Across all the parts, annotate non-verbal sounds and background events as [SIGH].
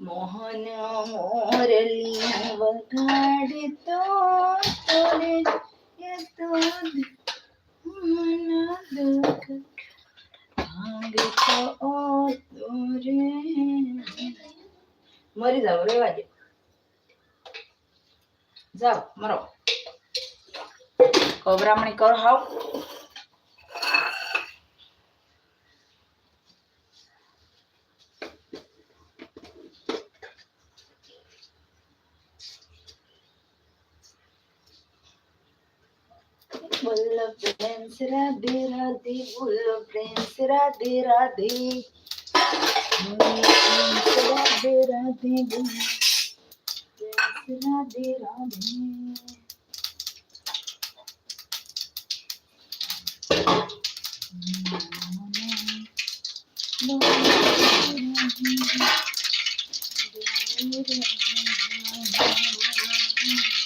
મોહન મોરલિયા વગાડતો તોરે તો મન દુઃખ ભાંગતો તોરે મરી જાવ રેવા દે જાઓ, મરો. કોબ્રામણી કર, હાવ બોલો પ્રેન્સ રાધે રાધે બોલો પ્રેન્સ રાધે રાધે બોલો પ્રેન્સ રાધે રાધે બોલો પ્રેન્સ રાધે રાધે જય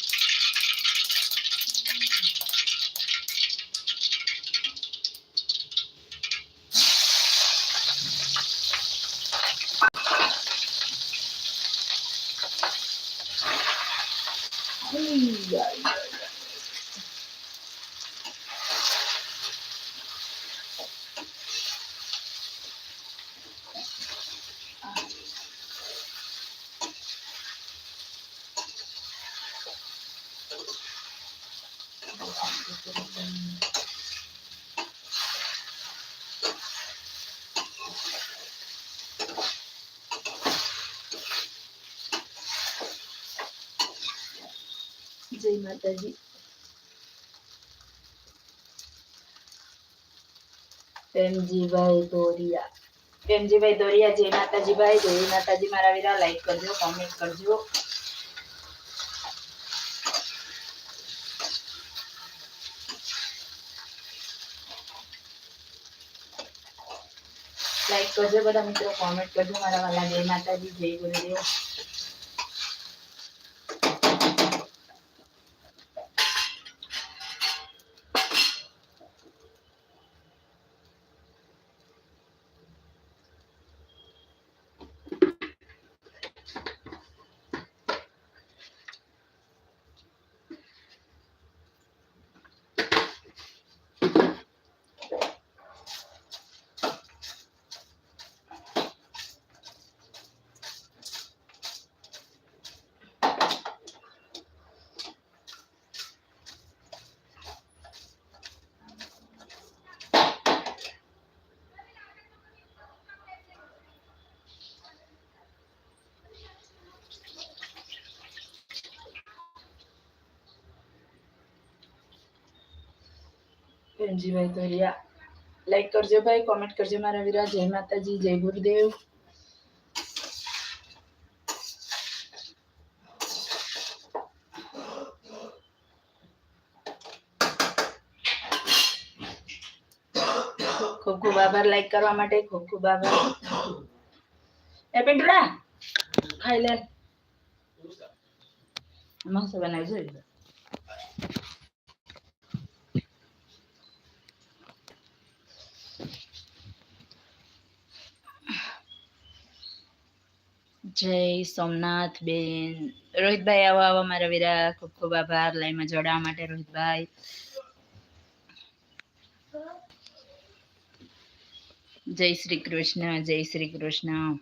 માતાજી. પ્રેમજીભાઈ દોરિયા. પ્રેમજીભાઈ દોરિયા જય માતાજીભાઈ જય માતાજી મારા વીરા લાઈક કરજો કોમેન્ટ કરજો. લાઈક કરજો બધા મિત્રો કોમેન્ટ કરજો મારા વાલા જય માતાજી જય ગુરુદેવ. પ્રેમજીભાઈ ધોરિયા લાઈક કરજો ભાઈ કોમેન્ટ કરજો મારા વીરા. જય માતાજી જય ગુરુદેવ. ખૂબ ખૂબ આભાર લાઈક કરવા માટે ખૂબ ખૂબ આભાર. એ પિંટુડા ખાઈ લે. મસ્ત બનાવી જોઈ જય સોમનાથ બેન. રોહિતભાઈ આવો આવો, મારા વીરા. ખૂબ ખૂબ આભાર. લાઈમાં જોડાવા માટે રોહિતભાઈ. જય શ્રી કૃષ્ણ, જય શ્રી કૃષ્ણ.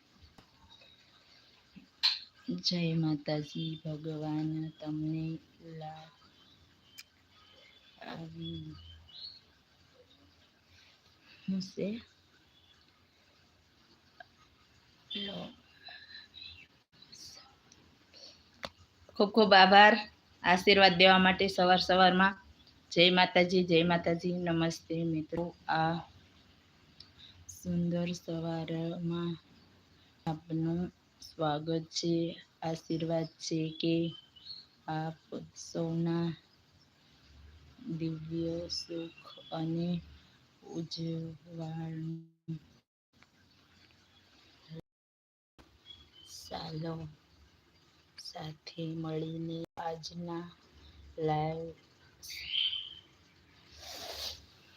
જય માતાજી, ભગવાન તમને લાભ ખૂબ ખૂબ આભાર. આશીર્વાદ દેવા માટે સવાર સવારમાં. જય માતાજી જય માતાજી. નમસ્તે મિત્રો. આ સુંદર સવારમાં આપનું સ્વાગત છે, આશીર્વાદ છે કે આપ સૌના દિવ્ય સુખ અને ઉજ્જવળ. ચાલો. સાથે મળીને આજના લાઈવ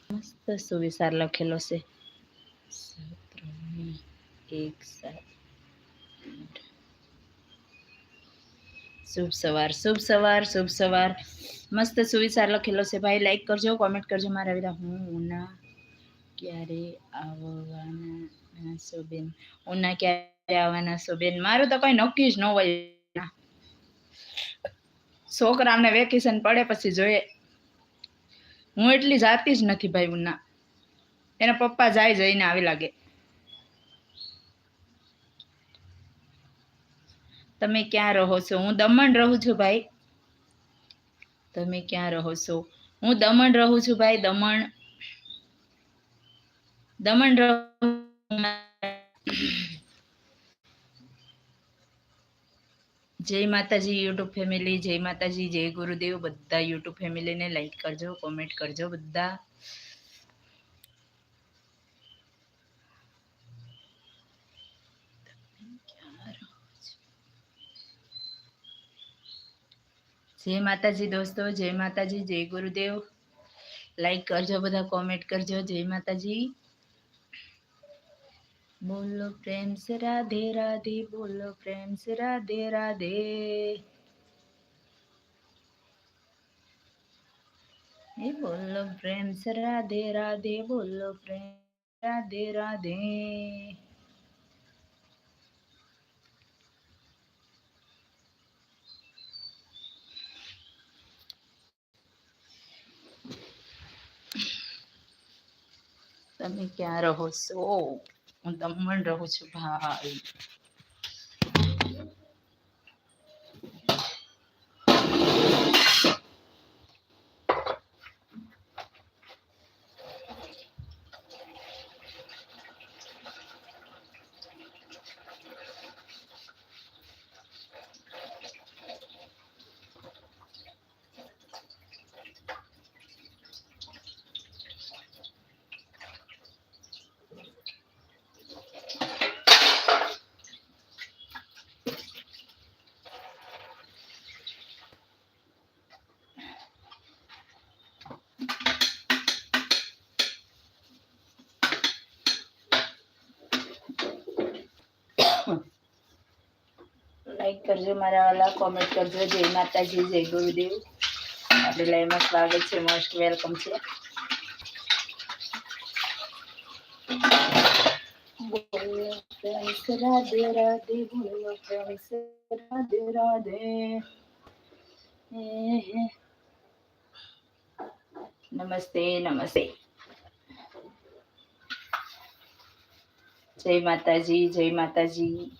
મસ્ત સુવિચાર લખેલો છે. સત્રને એક સાથ શુભ સવાર શુભ સવાર શુભ સવાર. મસ્ત સુવિચાર લખેલો છે. ભાઈ લાઈક કરજો કોમેન્ટ કરજો. મારા વિરા, હું ઉના ક્યારે આવવાના છો બેન ઉના ક્યારે આવવાના છો બેન મારું તો કઈ નક્કી જ ન હોય. છોકરામને વેકેશન પડે પછી જોઈએ. હું એટલી જાતી જ નથી ભાઈ ઉના. એના પપ્પા જાય જઈને આવી લાગે. તમે ક્યાં રહો છો? હું દમણ રહું છું ભાઈ. તમે ક્યાં રહો છો? હું દમણ રહું છું ભાઈ, દમણ. દમણ રહું જય માતાજી, યુટ્યુબ ફેમિલી, જય માતાજી, જય ગુરુદેવ. બધા યુટ્યુબ ફેમિલીને લાઈક કરજો કોમેન્ટ કરજો બધા. જય માતાજી દોસ્તો, જય માતાજી, જય ગુરુદેવ. લાઈક કરજો બધા કોમેન્ટ કરજો. જય માતાજી. બોલો પ્રેમ સે રાધે રાધે બોલો પ્રેમ સે રાધે રાધે એ બોલો પ્રેમ સે રાધે રાધે બોલો પ્રેમ રાધે રાધે તમે ક્યાં રહો છો? હું દમણ રહું છું. ભાઈ લાઈક કરજો મારા વાલા કોમેન્ટ કરજો. જય માતાજી જય ગુરુદેવ. આપણે લાઈવમાં સ્વાગત છે મોસ્ટ વેલકમ છે. રાધે રાધે બોલો રાધે રાધે. હે હે. નમસ્તે નમસ્તે. જય માતાજી જય માતાજી.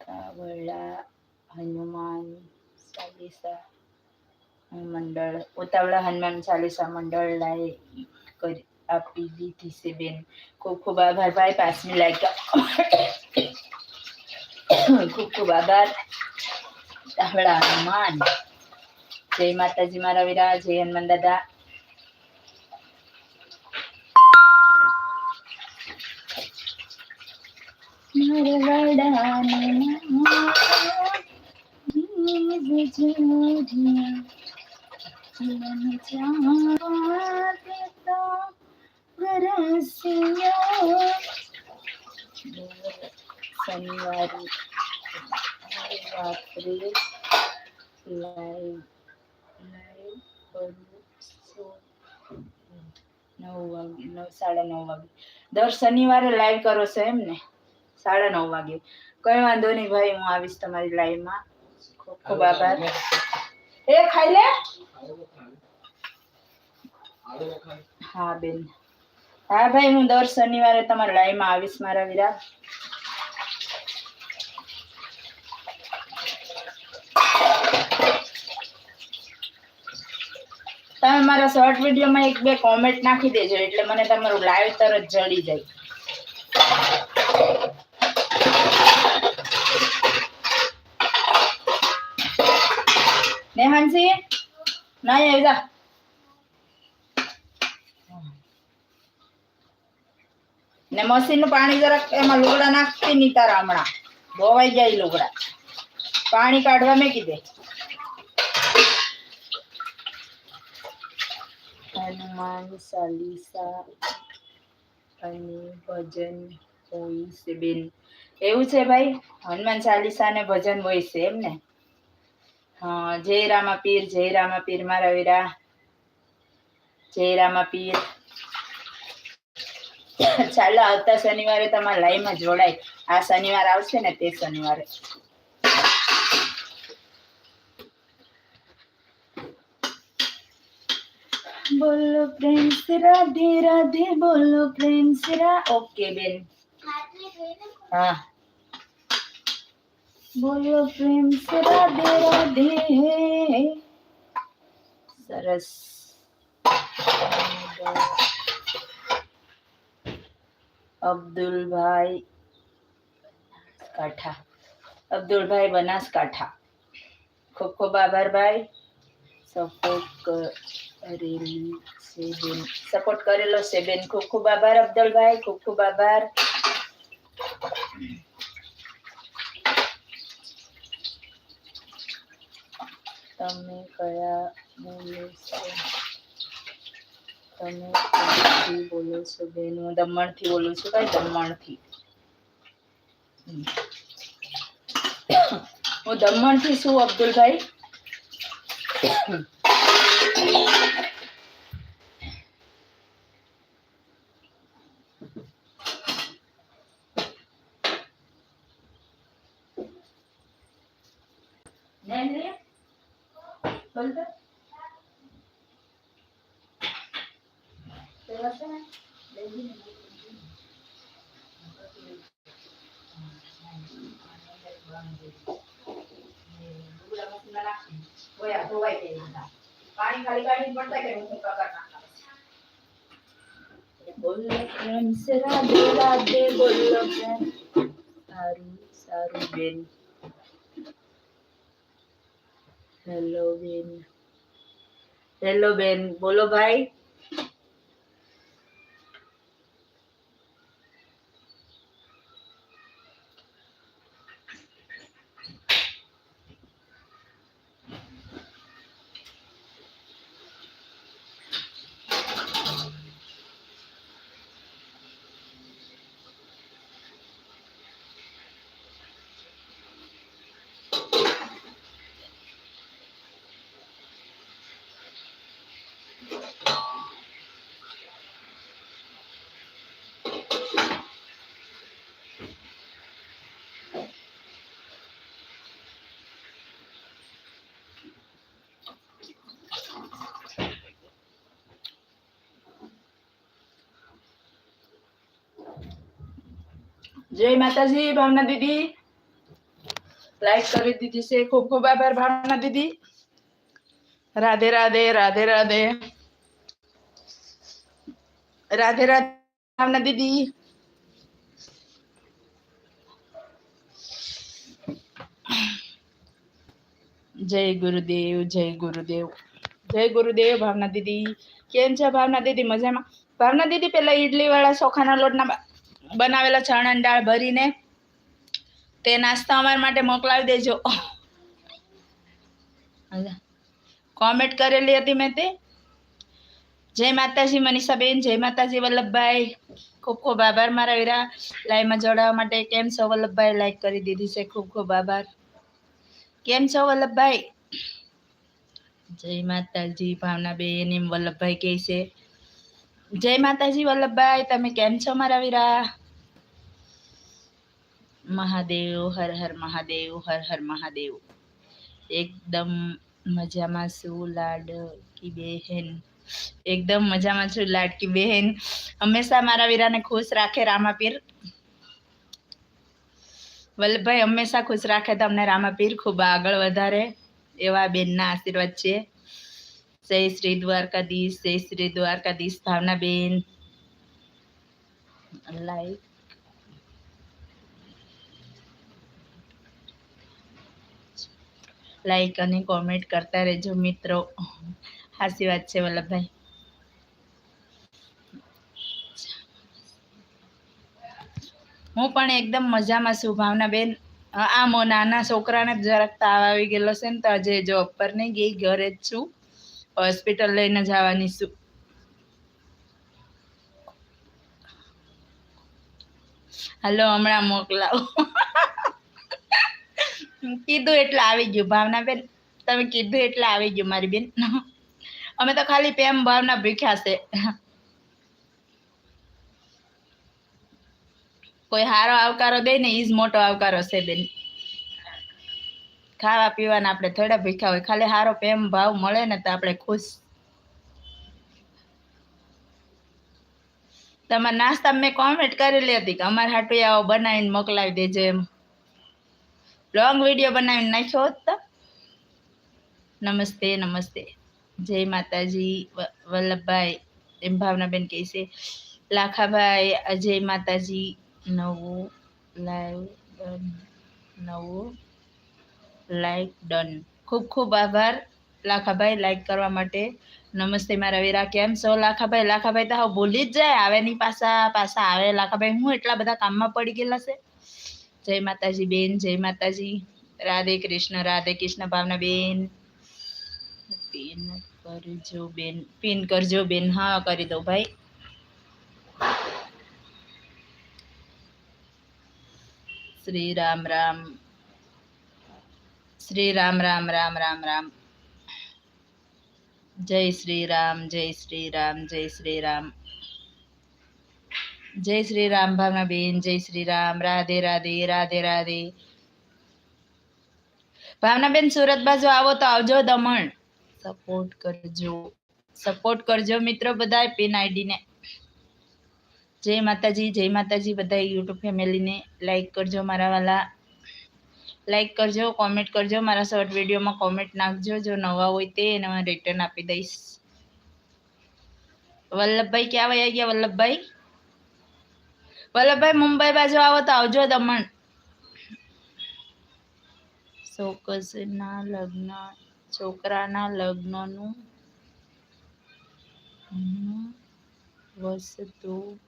કાવડા હનુમાન ચાલીસા મંડળ, ઉતાવળા હનુમાન ચાલીસા મંડળ લાય કરી આપી દીધી છે બેન. ખૂબ ખૂબ આભાર ભાઈ પાંચમી લાઈક [COUGHS] ખૂબ ખૂબ આભાર. તાવડા હનુમાન. જય માતાજી મારા વીરા, જય હનુમાન દાદા. શનિવારે રાત્રે લાઈવ લાઈવ કરું છું નવ વાગે નવ સાડા નવ વાગે. દર શનિવારે લાઈવ કરો છો એમ ને? સાડા નવ વાગે. કઈ વાંધો નહીં ભાઈ હું આવીશ તમારી લાઈવમાં ખૂબ ખૂબ આભાર. એ ખાઈ લે? હા બેન. હા ભાઈ હું દર શનિવારે તમારી લાઈવમાં આવીશ મારા વિરા. તમે મારા શોર્ટ વિડીયોમાં એક બે કોમેન્ટ નાખી દેજો એટલે મને તમારું લાઈવ તરત જડી જાય. નેહાંસી ના આવી જા ને મશીનનું પાણી જરાક એમાં લુગડા નાખતી નહીં તારા હમણાં ધોવાઈ જાય લુગડા પાણી કાઢવા મેં કીધે હનુમાન ચાલીસા અને ભજન હોય છે બેન એવું છે ભાઈ હનુમાન ચાલીસા ને ભજન હોય છે એમ ને જય રામા પીર જય રામા પીર મારા વીરા. જય રામા પીર ચાલો આવતા શનિવારે તમારા લાઈવમાં જોડાય. આ શનિવાર આવશે ને તે શનિવારે. બોલો પ્રેમ રાધે રાધે બોલો પ્રેમ રા. ઓકે બેન. હા. બોલો પ્રેમ, રાધે રાધે. સરસ. અબ્દુલભાઈ કાંઠા અબ્દુલભાઈ બનાસકાંઠા. ખૂબ ખૂબ આભાર ભાઈ. સપોર્ટ કરેલી છે સપોર્ટ કરેલો છે બેન. ખૂબ ખૂબ આભાર અબ્દુલભાઈ. ખૂબ ખૂબ આભાર. તમે કયા બોલો છો? તમે ક્યાંથી બોલો છો બેન? હું દમણથી બોલું છું ભાઈ દમણથી. હું દમણથી છું અબ્દુલભાઈ નહીં લે બોલ તો સેવા છે ને લઈ જઈને પાણી ખાલી કાઢીને પડતા કે હું કકર નાખા બોલો પ્રેમ સે સારું બેન. હેલો બેન. હેલો બેન બોલો ભાઈ. જય માતાજી, ભાવના દીદી. લાઈક કરી દીધી છે. ખૂબ ખૂબ આભાર, ભાવના દીદી. રાધે રાધે રાધે રાધે. રાધે રાધે, ભાવના દીદી. જય ગુરુદેવ જય ગુરુદેવ. જય ગુરુદેવ, ભાવના દીદી. કેમ છે, ભાવના દીદી? મજામાં? ભાવના દીદી, પેલા ઈડલી વાળા ચોખાના લોટના બનાવેલા ચણા દાળ ભરીને તે નાસ્તા અમારા માટે મોકલાવી દેજો. કોમેન્ટ કરેલી હતી મેં તે. જય માતાજી, મનીષાબેન, જય માતાજી, વલ્લભભાઈ. ખૂબ ખૂબ આભાર મારા વીરા લાઈવમાં જોડાવા માટે. કેમ છો વલ્લભભાઈ? લાઈક કરી દીધી છે. ખૂબ ખૂબ આભાર. કેમ છો વલ્લભભાઈ? જય માતાજી, ભાવનાબેન, એમ વલ્લભભાઈ કહે છે. જય માતાજી, વલ્લભભાઈ, તમે કેમ છો મારા વીરા? મહાદેવ, હર હર મહાદેવ, હર હર મહાદેવ. એકદમ મજામાં છું લાડકી બહેન. એકદમ મજામાં છું લાડકી બહેન. હંમેશા મારા વીરાને ખુશ રાખે રામાપીર. વલ્લભભાઈ હંમેશા ખુશ રાખે તમને રામાપીર, ખૂબ આગળ વધારે. એવા બેનના આશીર્વાદ છે. જય શ્રી દ્વારકાધીશ, જય શ્રી દ્વારકાધીશ, ભાવનાબેન. લાઈક. લાઈક અને કોમેન્ટ કરતા રહેજો મિત્રો. હાસી વાત છે વલ્લભભાઈ. હું પણ એકદમ મજામાં છું, ભાવનાબેન. આ મો નાના છોકરાને જરાક તાવ આવી ગયેલો છે ને તો આજે જોબ પર નહીં ગઈ, ઘરે જ છું. હોસ્પિટલ લઈને જવાની છું. હાલો, હમણાં મોકલાવો. કીધું એટલે આવી ગયું ભાવના બેન તમે કીધું એટલે આવી ગયું, મારી બેન. અમે તો ખાલી પ્રેમ, ભાવના ભીખ્યા છે. કોઈ હારો આવકારો દે ને ઈ જ મોટો આવકારો છે, બેન. ખાવા પીવાના આપણે થોડા ભીખ્યા હોય, ખાલી હારો પ્રેમ, ભાવ મળે ને તો આપણે ખુશ. તમારા નાસ્તા મેં કોમેન્ટ કરેલી હતી કે અમારે હાટુ આવો બનાવીને મોકલાવી દેજો એમ. લોંગ વીડિયો બનાવીને નાખ્યો હોત તો? નમસ્તે નમસ્તે. જય માતાજી વલ્લભભાઈ, એમ ભાવનાબેન કહે છે. લાખાભાઈ, અજય માતાજી, નવું લાઈવ ડન, નવું લાઈક ડન. ખૂબ ખૂબ આભાર લાખાભાઈ લાઈક કરવા માટે. નમસ્તે, મારા વીરા, કેમ છો? લાખાભાઈ લાખાભાઈ તો હવે ભૂલી જ જાય. આવે નહીં પાછા પાછા આવે. લાખાભાઈ, હું એટલા બધા કામમાં પડી ગયેલા છે? જય માતાજી બેન, જય માતાજી. રાધે કૃષ્ણ રાધે કૃષ્ણ, ભાવના બેન. પિન કરજો બેન, પિન કરજો બેન. હા, કરી દો ભાઈ. શ્રી રામ રામ. શ્રી રામ રામ રામ રામ રામ. જય શ્રી રામ, જય શ્રી રામ, જય શ્રી રામ. જય શ્રી રામ ભાવના બેન જય શ્રી રામ, રાધે રાધે રાધે રાધે. ભાવના બેન સુરત બાજુ આવો તો આવજો દમણ. સપોર્ટ કરજો. સપોર્ટ કરજો મિત્રો બધા પિન આઈડીને. જય માતાજી જય માતાજી બધા યુટ્યુબ ફેમિલીને. લાઈક કરજો મારા વાલા. લાઈક કરજો કોમેન્ટ કરજો, મારા શોર્ટ વિડીયોમાં કોમેન્ટ નાખજો. જો નવા હોય તે એને રિટર્ન આપી દઈશ. વલ્લભભાઈ, ક્યાં વયા ગયા વલ્લભભાઈ? વલ્લભભાઈ, મુંબઈ બાજુ આવો તો આવજો દમણ. ચોક્કસના લગ્ન, છોકરાના લગ્નનું વસ્તુ.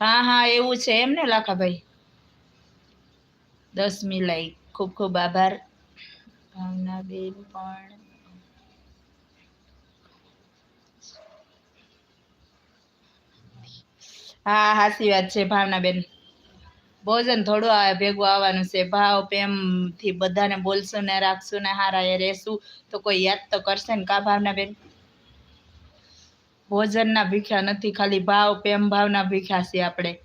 હા હા, એવું છે એમ ને, લાખાભાઈ? દસમી લાઈક. ખૂબ ખૂબ આભાર. ભાવનાબેન પણ હા, હાચી વાત છે, ભાવનાબેન. ભોજન થોડું આવે, ભેગું આવવાનું છે. ભાવ, પ્રેમથી બધાને બોલશું ને રાખશું ને હારા એ રહેશું, તો કોઈ યાદ તો કરશે ને કા ભાવનાબેન? ભોજનના ભીખ્યા નથી, ખાલી ભાવ, પ્રેમ, ભાવના ભીખ્યા છીએ આપણે.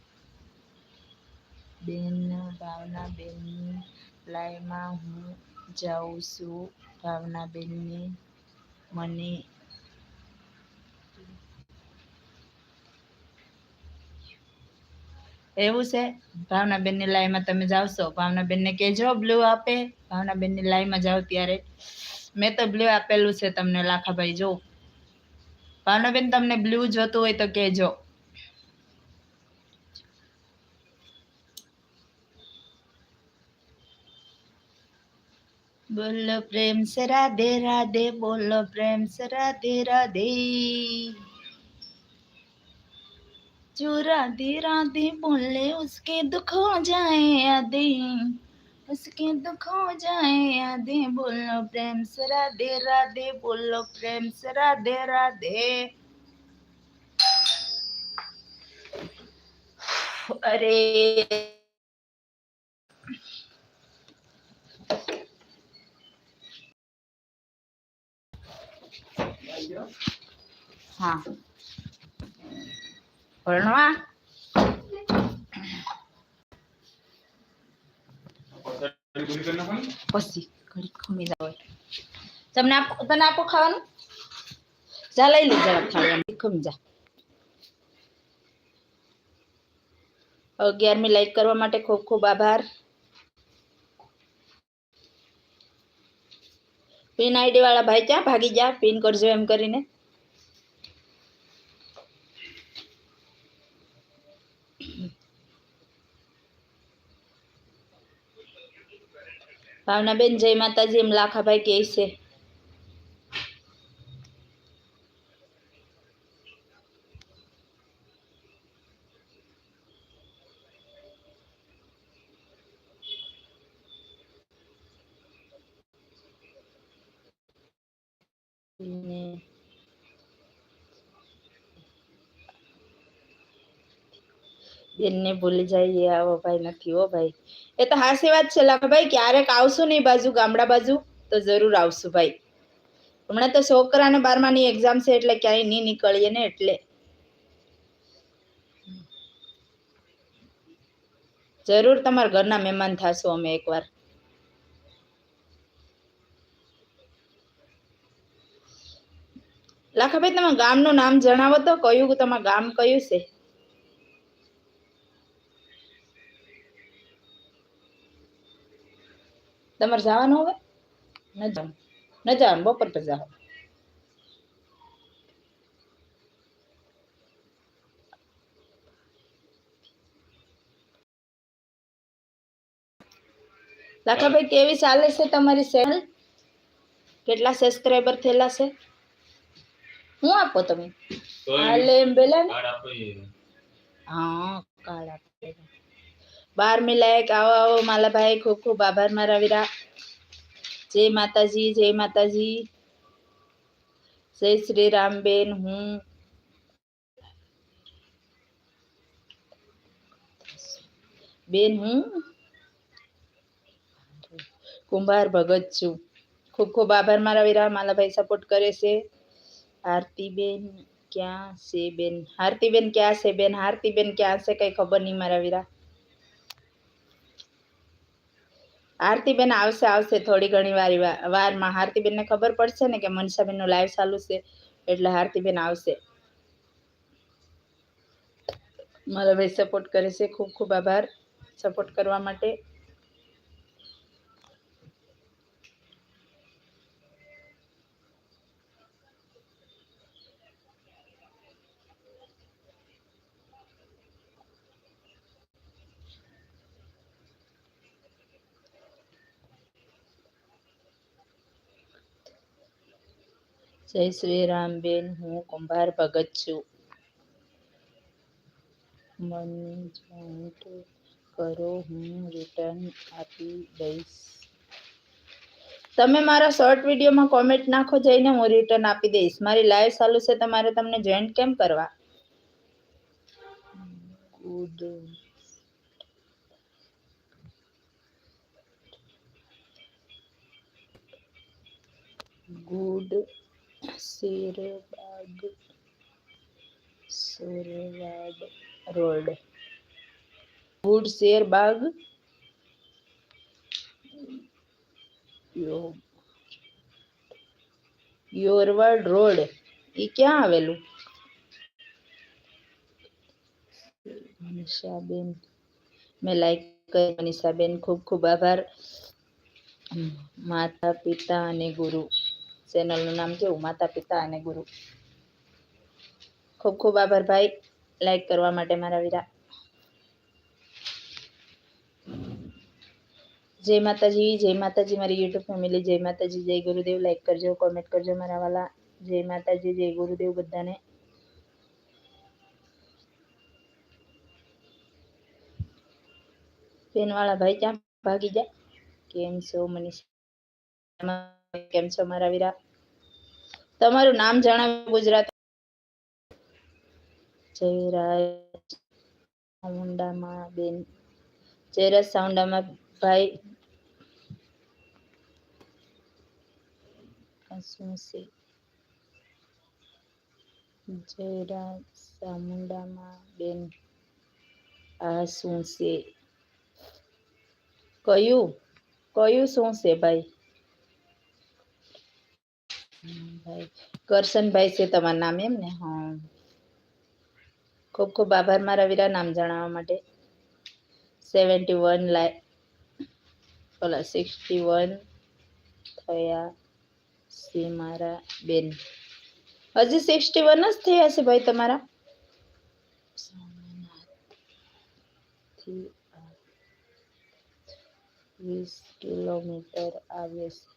બેન ભાવના બેનની લાઈમાં હું જાઉં છું. ભાવના બેનની મને એવું છે? ભાવના બેનની લાઈમાં તમે જાવશો ભાવના બેનને કહેજો બ્લુ આપે. ભાવના બેનની લાઈમાં જાઓ ત્યારે. મેં તો બ્લુ આપેલું છે તમને, લાખાભાઈ, જો. ભાવનાબેન, તમને બ્લુ જોતું હોય તો કહેજો. બોલો પ્રેમ સે રાધે રાધે. બોલો પ્રેમ સે રાધે રાધે. जो राधे राधे बोले, उसके दुख हो जाए आधे। उसके दुख हो जाए आधे, बोलो प्रेम से राधे राधे, बोलो प्रेम से राधे राधे। अरे। हाँ। ભણવા પછી ઘડી ખમી જાવ તમને આપો તને આપો ખાવાનું જા લઈ લે જરા ખાવાનું ખમી જા અગિયારમી લાઈક કરવા માટે ખૂબ ખૂબ આભાર પિન આઈડી વાળા ભાઈ ક્યાં ભાગી જા પિન કરજો એમ કરીને. ભાવનાબેન જય માતાજી એમ લાખાભાઈ કહે છે ને બેનને ભૂલી જઈએ આવો ભાઈ નથી હો ભાઈ. એ તો હાસી વાત છે ભાઈ, ક્યારેક આવશું ને બાજુ, ગામડા બાજુ, તો જરૂર આવશું ભાઈ. હમણાં તો છોકરાને બારમાની એક્ઝામ છે એટલે ક્યાંય નહીં નીકળીએ ને એટલે. જરૂર તમારા ઘરના મહેમાન થશું અમે એકવાર. લાખાભાઈ તમે ગામનું નામ જણાવો તો, કયું તમારું ગામ કયું છે? તમારે જવાનું હવે? ન જવાનું. ન જવાનું બપોર પર જાઓ. લાખાભાઈ કેવી ચાલે છે તમારી ચેનલ કેટલા સબસ્ક્રાઈબર થયેલા છે? હું આપો તમે? હાલે એમ બેલા હા આપે. બાર મિલાયક આવો આવો માલા ભાઈ ખૂબ ખૂબ આભાર મારા વીરા જય માતાજી જય માતાજી જય શ્રી રામ બેન હું બેન હું કુંભાર ભગત છું ખૂબ ખૂબ આભાર મારા વીરા માલાભાઈ સપોર્ટ કરે છે આરતીબેન ક્યાં છે બેન હારતીબેન ક્યાં છે બેન હારતીબેન ક્યાં છે કઈ ખબર નહીં મારા વીરા આરતીબેન આવશે આવશે થોડી ઘણી વાર વારમાં. હારતીબેનને ખબર પડશે ને કે મનસાબેનનું લાઈવ ચાલુ છે, એટલે હારતીબેન આવશે. મારા ભાઈ સપોર્ટ કરે છે. ખૂબ ખૂબ આભાર સપોર્ટ કરવા માટે. જય શ્રી રામ, બેન, હું કુંભાર ભગત છું. મને કરો, હું રિટર્ન આપી દઈશ. તમે મારા શોર્ટ વિડીયોમાં કોમેન્ટ નાખો જઈને હું રિટર્ન આપી દઈશ. મારી લાઈવ ચાલુ છે તમારે તમને જોઈન્ટ કેમ કરવા? Good good Sherbag Sorwad road good Sherbag યો- યોરવાડ રોડ એ ક્યાં આવેલું મનીષાબેન મેં લાઈક કરી મનીષાબેન ખૂબ ખૂબ આભાર હમ, માતા પિતા અને ગુરુ ચેનલનું નામ કેવું માતા પિતા અને ગુરુ. ખૂબ ખૂબ આભાર ભાઈ. લાઈક કરવા માટે મારા વીરા. જય માતાજી જય માતાજી મારી યુટ્યુબ ફેમિલી જય માતાજી, જય ગુરુદેવ. લાઈક કરજો કોમેન્ટ કરજો મારા વાલા. જય માતાજી, જય ગુરુદેવ બધાને. પેનવાળા ભાઈ, ક્યાં ભાગી જા કેમ છો મનીષ? કેમ છો મારા વીરા? તમારું નામ જણાવો ગુજરાત. જયરાજ સાઉન્ડામાં બેન. જયરાજ સાઉન્ડામાં ભાઈ. આ શું છે? જયરાજ સામુંડામાં બેન. આ શું છે? કયું? કયું શું છે ભાઈ? હમ, ભાઈ. કરશનભાઈ છે તમારું નામ એમ ને? હા. ખૂબ ખૂબ આભાર મારા વીરા નામ જણાવવા માટે. સેવન્ટી વન લાઈ ઓલા સિક્સટી વન થયા છે મારા બેન. હજી સિક્સટી વન જ થયા છે ભાઈ તમારા? વીસ કિલોમીટર આવે છે.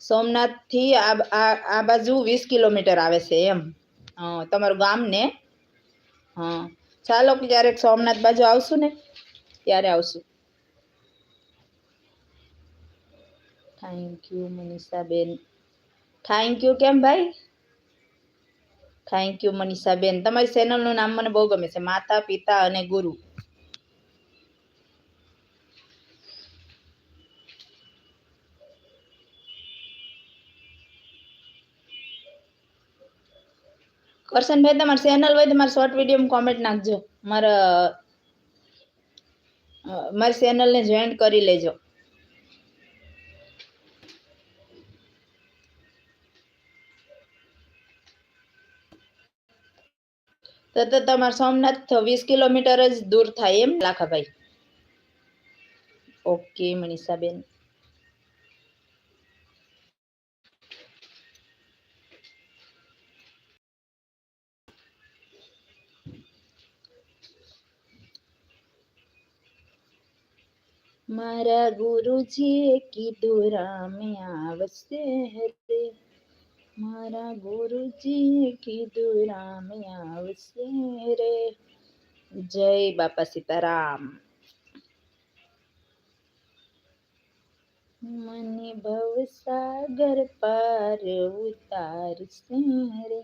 સોમનાથથી આ બાજુ વીસ કિલોમીટર આવે છે એમ. તમારું ગામ ને હા ચાલો ક્યારેક સોમનાથ બાજુ આવશું ને? ત્યારે આવશું. Thank you Manishaben. Thank you કેમ ભાઈ? Thank you Manishaben. તમારી ચેનલનું નામ મને બહુ ગમે છે. માતા, પિતા અને ગુરુ. કરશનભાઈ તમારી ચેનલ હોય તો મારા શોર્ટ વીડિયો કોમેન્ટ નાખજો. મારા મારી ચેનલને જોઈન કરી લેજો. તો તો તમારે સોમનાથ વીસ કિલોમીટર જ દૂર થાય એમ લાખાભાઈ. ઓકે મનીષાબેન. મારા ગુરુજીએ કીધું રામે આવશે રે મારા ગુરુજીએ કીધું રામે આવશે રે જય બાપા સીતારામ મને ભવસાગર પાર ઉતારશે રે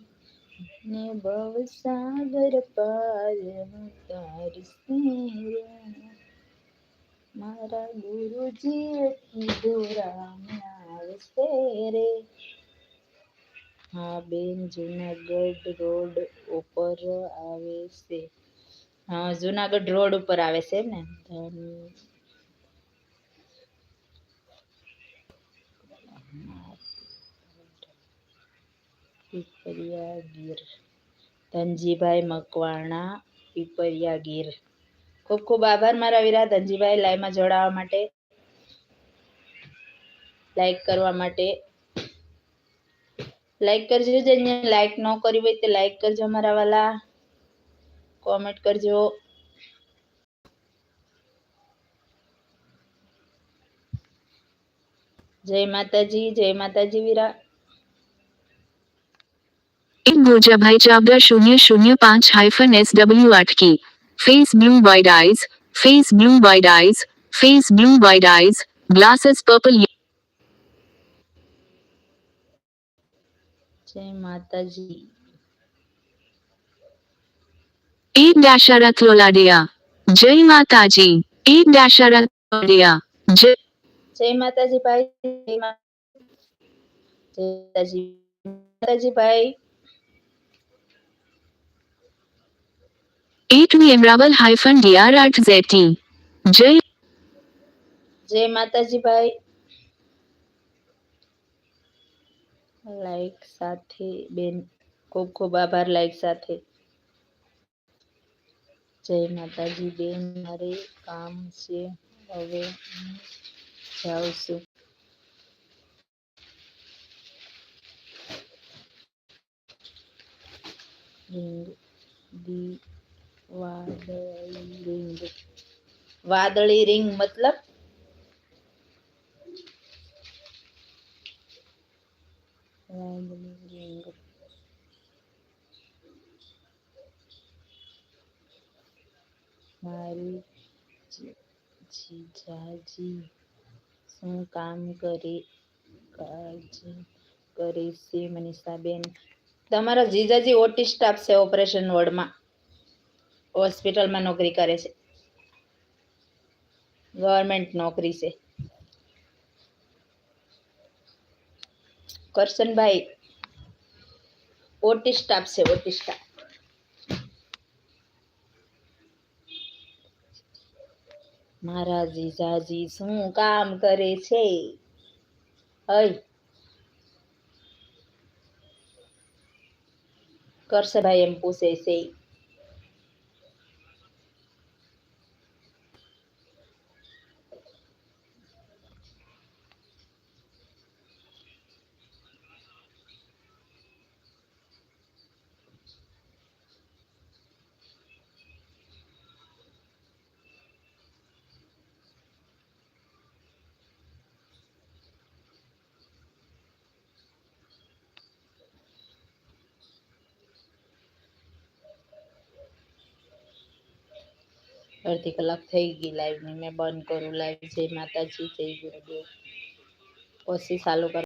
ને ભવસાગર પાર ઉતારશે રે મારા ગુરુજીએ કીધું રામ આવશે રે હા, બેન, જુનાગઢ રોડ ઉપર આવે છે. હા, જુનાગઢ રોડ ઉપર આવે છે ને? પીપરિયા ગીર. ધનજીભાઈ મકવાણા પીપરિયા ગીર. ખૂબ ખૂબ આભાર મારા વીરા ધનજીભાઈ લાઈવમાં જોડાવા માટે લાઈક કરવા માટે લાઈક કરજો જેને લાઈક ન કરી હોય તે લાઈક કરજો મારા વાલા કોમેન્ટ કરજો જય માતાજી જય માતાજી વીરા इन गोजाभाई चावड़ा शून्य शून्य पाँच हाइफन एस डब्ल्यू आठ की face blue wide eyes, face blue wide eyes, face blue wide eyes, glasses purple. જય માતાજી એ દાશરથ લોલાડિયા જય માતાજી એ દાશરથ લોલાડિયા જય જય માતાજી ભાઈ જય માતાજી એટ મી એમરાવલ હાઇફન ડીઆર આઠ ઝેટી જય જય માતાજી ભાઈ લાઈક સાથે, બેન, ખૂબ ખૂબ આભાર લાઈક સાથે. જય માતાજી, બેન, મારે કામ છે. હવે જાઉં છું. રિંગ દી વાદળી રીંગ વાદળી રીંગ મતલબ વાદળી રીંગ મારી જી- જીજાજી શું કામ કરે કાળજી કરે છે મનીષાબેન તમારા જીજાજી ઓટી સ્ટાફ છે ઓપરેશન વોર્ડમાં હોસ્પિટલમાં નોકરી કરે છે. ગવર્મેન્ટ નોકરી છે. કરશનભાઈ ઓટી સ્ટાફ છે ઓટી સ્ટાફ મારા જીજાજી શું કામ કરે છે? અય કરશનભાઈ એમ પૂછે છે. અડધી કલાક થઈ ગઈ લાઈવની. મેં બંધ કરું લાઈવ જય માતાજી, જય ગુરુદેવ. પછી ચાલુ